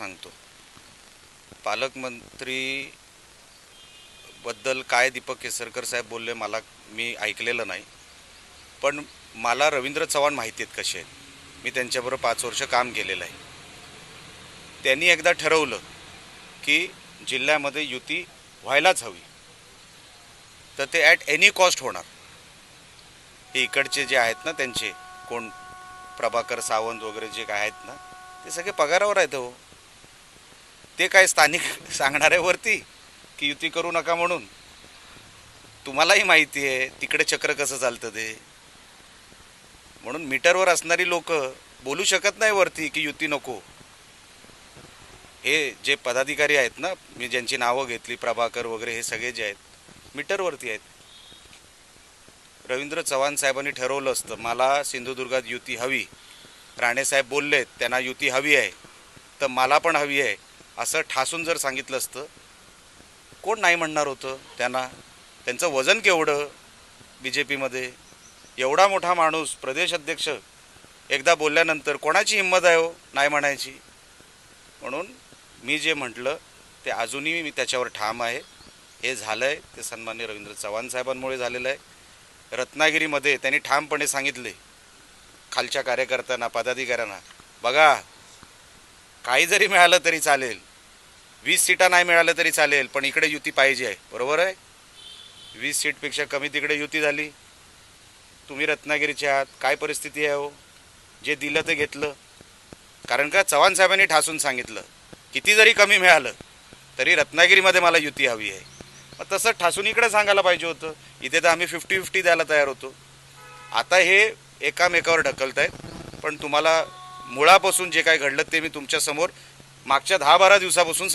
सांगतो. पालकमंत्री बद्दल काय दीपक केसरकर साहेब बोलले मला मी ऐकलेलं नाही. पण मला रवींद्र चव्हाण माहिती आहेत कसे आहेत. मी त्यांच्याबरोबर पाच वर्ष काम केलेलं आहे. त्यांनी एकदा ठरवलं की जिल्ह्यामध्ये युती व्हायलाच हवी. तर ते ॲट एनी कॉस्ट होणार. हे इकडचे जे आहेत ना त्यांचे कोण प्रभाकर सावंत वगैरे जे काय आहेत ना ते सगळे पगारावर आहेत हो. ते काय स्थानिक सांगणार आहे वरती की युती करू नका म्हणून? तुम्हालाही माहिती आहे तिकडे चक्र कसं चालतं ते. म्हणून मीटरवर असणारी लोक बोलू शकत नाही वरती की युती नको. हे जे पदाधिकारी आहेत ना मी ज्यांची नावं घेतली प्रभाकर वगैरे हे सगळे जे आहेत मीटरवरती आहेत. रवींद्र चव्हाण साहेबांनी ठरवलं असतं मला सिंधुदुर्गात युती हवी. राणेसाहेब बोललेत त्यांना युती हवी आहे. तर मला पण हवी आहे. असं ठासून जर सांगितलं असतं कोण नाही म्हणणार होतं त्यांना? त्यांचं वजन केवढं बी जे पीमध्ये एवढा मोठा माणूस प्रदेश अध्यक्ष एकदा बोलल्यानंतर कोणाची हिंमत आहे हो नाही म्हणायची? म्हणून मी जे म्हटलं ते अजूनही मी त्याच्यावर ठाम आहे. हे झालं आहे ते सन्मान्य रवींद्र चव्हाण साहेबांमुळे झालेलं आहे. रत्नागिरीमध्ये त्यांनी ठामपणे सांगितले खालच्या कार्यकर्त्यांना पदाधिकाऱ्यांना बघा काही जरी मिळालं तरी चालेल वीस सीटा नाही मिळालं तरी चालेल पण इकडे युती पाहिजे आहे. बरोबर आहे? वीस सीटपेक्षा कमी तिकडे युती झाली. तुम्ही रत्नागिरीचे आहात काय परिस्थिती आहे हो? जे दिलं ते घेतलं. कारण का चव्हाण साहेबांनी ठासून सांगितलं किती जरी कमी मिळालं तरी रत्नागिरीमध्ये मला युती हवी आहे. मग तसं ठासून इकडे सांगायला पाहिजे होतं. इथे तर आम्ही फिफ्टी फिफ्टी द्यायला तयार होतो. आता हे एकामेकावर ढकलत आहेत पण तुम्हाला मुळापासून जे काय घडलं ते मी तुमच्यासमोर मागच्या दहा बारा दिवसापासून